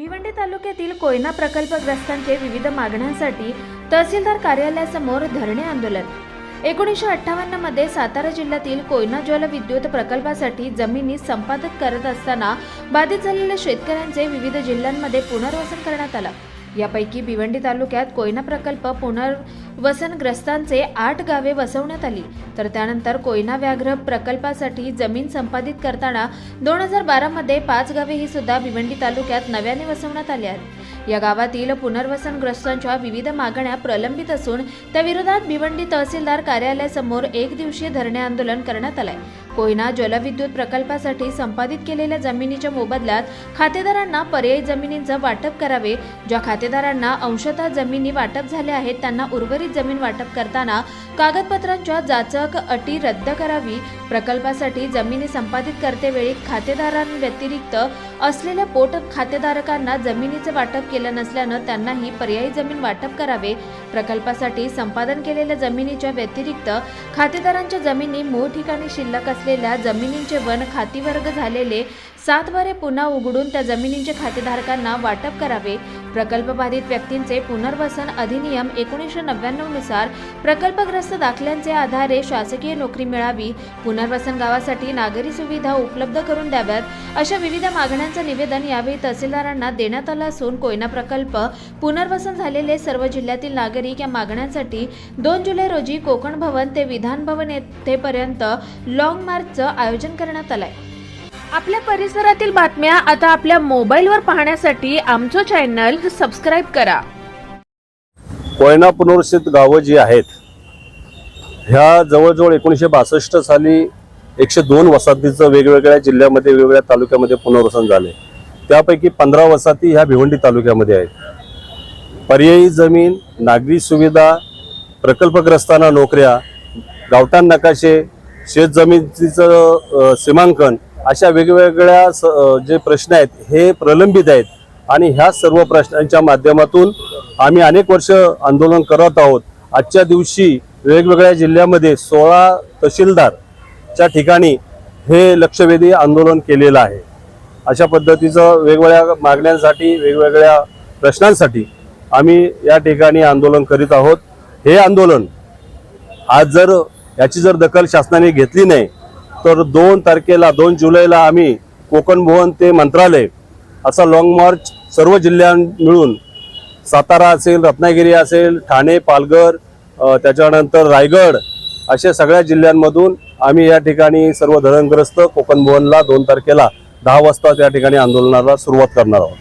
भिवंडी तालुक्यातील कोयना प्रकल्पग्रस्तांचे विविध मागण्यांसाठी तहसीलदार कार्यालयासमोर धरणे आंदोलन. एकोणीसशे अठ्ठावन्नमध्ये सातारा जिल्ह्यातील कोयना जलविद्युत प्रकल्पासाठी जमिनी संपादक करत असताना बाधित झालेल्या शेतकऱ्यांचे विविध जिल्ह्यांमध्ये पुनर्वसन करण्यात आलं. यापैकी भिवंडी तालुक्यात कोयना प्रकल्प पुनर् वसनग्रस्तांचे आठ गावे वसवण्यात आली. तर त्यानंतर कोयना व्याघ्र प्रकल्पासाठी जमीन संपादित करताना दोन हजार बारामध्ये पाच गावे ही सुद्धा भिवंडी तालुक्यात नव्याने वसवण्यात आली आहेत. या गावातील पुनर्वसनग्रस्तांच्या विविध मागण्या प्रलंबित असून त्या विरोधात भिवंडी तहसीलदार कार्यालयासमोर एक दिवसीय धरणे आंदोलन करण्यात आलंय. कोयना जलविद्युत प्रकल्पासाठी संपादित केलेल्या जमिनीच्या मोबदल्यात खातेदारांना पर्यायी जमिनींचं वाटप करावे ज्या खातेदारांना अंशतः जमिनी वाटप झाल्या आहेत त्यांना उर्वरित जमीन वाटप करताना कागदपत्रांच्या जाचक अटी रद्द करावी. प्रकल्पासाठी जमिनी संपादित करतेवेळी खातेदारांव्यतिरिक्त असलेल्या पोट खातेधारकांना जमिनीचे वाटप केलं नसल्यानं त्यांनाही पर्यायी जमीन वाटप करावे. प्रकल्पासाठी संपादन केलेल्या जमिनीच्या व्यतिरिक्त खातेदारांच्या जमिनी मूळ ठिकाणी शिल्लक असलेल्या जमिनींचे वन खातीवर्ग झालेले सात बारे पुन्हा उघडून त्या जमिनींचे खातेधारकांना वाटप करावे. प्रकल्पबाधित व्यक्तींचे पुनर्वसन अधिनियम एकोणीसशे नव्याण्णवनुसार प्रकल्पग्रस्त दाखल्यांचे आधारे शासकीय नोकरी मिळावी. पुनर्वसन गावासाठी नागरी सुविधा उपलब्ध करून द्याव्यात अशा विविध मागण्या मागण्यांचं निवेदन यावेळी तहसीलदारांना देण्यात आलं असून कोयना प्रकल्प पुनर्वसन झालेले सर्व जिल्ह्यातील नागरिक या मागण्यांसाठी दोन जुलै रोजी कोकण भवन ते विधान भवन येथेपर्यंत लॉंग मार्चचं आयोजन करण्यात आलंय. आपल्या परिसरातील बातम्या आता आपल्या मोबाईलवर पाहण्यासाठी आमचं चॅनल सबस्क्राईब करा. कोयना पुनर्वसित गावं जी आहेत ह्या जवळजवळ एकोणीसशे बासष्ट साली एकशे दोन वसाहतीचं वेगवेगळ्या जिल्ह्यामध्ये वेगवेगळ्या तालुक्यामध्ये पुनर्वसन झाले त्यापैकी पंधरा वसाहती ह्या भिवंडी तालुक्यामध्ये आहेत. पर्यायी जमीन नागरी सुविधा प्रकल्पग्रस्तांना नोकऱ्या गावठाण नकाशे शेतजमिनीचं सीमांकन अशा वेगवेगळ्या स- जे प्रश्न आहेत हे प्रलंबित आहेत. आणि ह्या सर्व प्रश्नांच्या माध्यमातून आम्ही अनेक वर्ष आंदोलन करत आहोत. आजच्या दिवशी वेगवेगळ्या जिल्ह्यामध्ये सोळा तहसीलदार च्या ठिकाणी हे लक्षवेधी आंदोलन केलेलं आहे. अशा पद्धतीचं वेगवेगळ्या मागण्यांसाठी वेगवेगळ्या प्रश्नांसाठी आम्ही या ठिकाणी आंदोलन करीत आहोत. हे आंदोलन आज जर याची जर दखल शासनाने घेतली नाही तर दोन तारखेला दोन जुलैला आम्ही कोकण भवन ते मंत्रालय असा लाँग मार्च सर्व जिल्ह्यां मिळून सातारा असेल रत्नागिरी असेल ठाणे पालघर त्याच्यानंतर रायगड अशा सगळ्या जिल्ह्यांमधून आम्ही या ठिकाणी सर्व धरणग्रस्त कोकण भवनला दोन तारखेला दहा वाजता त्या ठिकाणी आंदोलनाला सुरुवात करणार आहोत.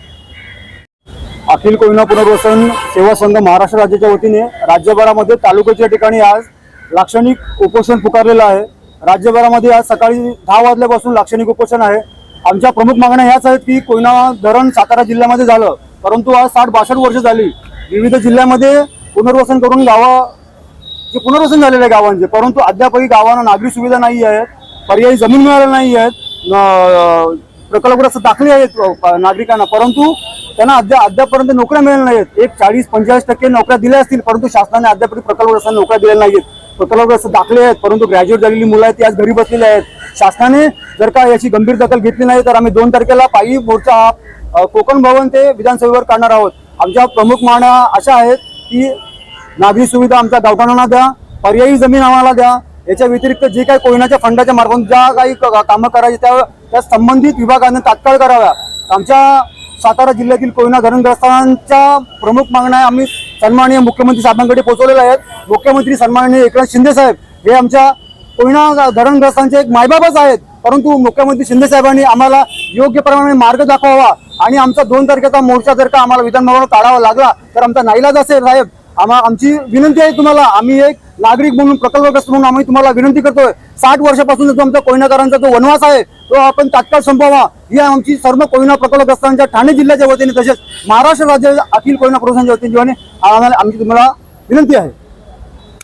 अखिल कोयना पुनर्वसन सेवा संघ महाराष्ट्र राज्याच्या वतीने राज्यभरामध्ये तालुक्याच्या ठिकाणी आज लाक्षणिक उपोषण पुकारलेलं आहे. राज्यभरामध्ये आज सकाळी दहा वाजल्यापासून लाक्षणिक उपोषण आहे. आमच्या प्रमुख मागण्या ह्याच आहेत की कोयना धरण सातारा जिल्ह्यामध्ये झालं परंतु आज साठ बासष्ट वर्ष झाली. विविध जिल्ह्यामध्ये पुनर्वसन करून गावा जे पुनर्वसन झालेले आहे गावांचे परंतु अद्यापही गावांना नागरी सुविधा नाही आहेत पर्यायी जमीन मिळाल्या नाही आहेत प्रकल्पग्रस्त दाखले आहेत नागरिकांना परंतु त्यांना अद्या अद्यापर्यंत नोकऱ्या मिळाल्या नाहीत एक चाळीस पंचेचाळीस टक्के नोकऱ्या दिल्या असतील परंतु शासनाने अद्यापर्यंत प्रकल्पग्रस्तांना नोकऱ्या दिलेल्या नाहीत प्रकल्पग्रस्त दाखले आहेत परंतु ग्रॅज्युएट झालेली मुलं आहेत ती आज घरी बसलेली आहेत. शासनाने जर का याची गंभीर दखल घेतली नाही तर आम्ही दोन तारखेला पायी मोर्चा हा, कोकण भवन ते विधानसभेवर काढणार आहोत. आमच्या प्रमुख मागण्या अशा आहेत की नागरी सुविधा आमच्या गावठाणांना द्या पर्यायी जमीन आम्हाला द्या. याच्या व्यतिरिक्त जे काही कोयनाच्या फंडाच्या मार्फत ज्या काही कामं करायची त्या त्या संबंधित विभागाने तात्काळ कराव्या. आमच्या सातारा जिल्ह्यातील कोयना धरणग्रस्तांच्या प्रमुख मागण्या आम्ही सन्माननीय मुख्यमंत्री साहेबांकडे पोहोचवलेल्या आहेत. मुख्यमंत्री सन्माननीय एकनाथ शिंदे साहेब हे आमच्या कोयना धरणग्रस्तांचे एक मायबाबच आहेत. परंतु मुख्यमंत्री शिंदे साहेबांनी आम्हाला योग्य प्रमाणे मार्ग दाखवावा आणि आमचा दोन तारखेचा मोर्चा जर का आम्हाला विधानभवनात काढावा लागला तर आमचा नाईलाज असेल साहेब. आम्हा आमची विनंती आहे तुम्हाला आम्ही एक नागरिक म्हणून प्रकल्पग्रस्त म्हणून आम्ही तुम्हाला विनंती करतोय. साठ वर्षापासून जो आमचा कोयनाकरांचा जो वनवास आहे तो आपण तात्काळ संपवा ही आमची सर्व कोयना प्रकल्पग्रस्तांच्या ठाणे जिल्ह्याच्या वतीने तसेच महाराष्ट्र राज्य अखिल कोयना प्रशासनाच्या वतीने आम्हाला आमची तुम्हाला विनंती आहे.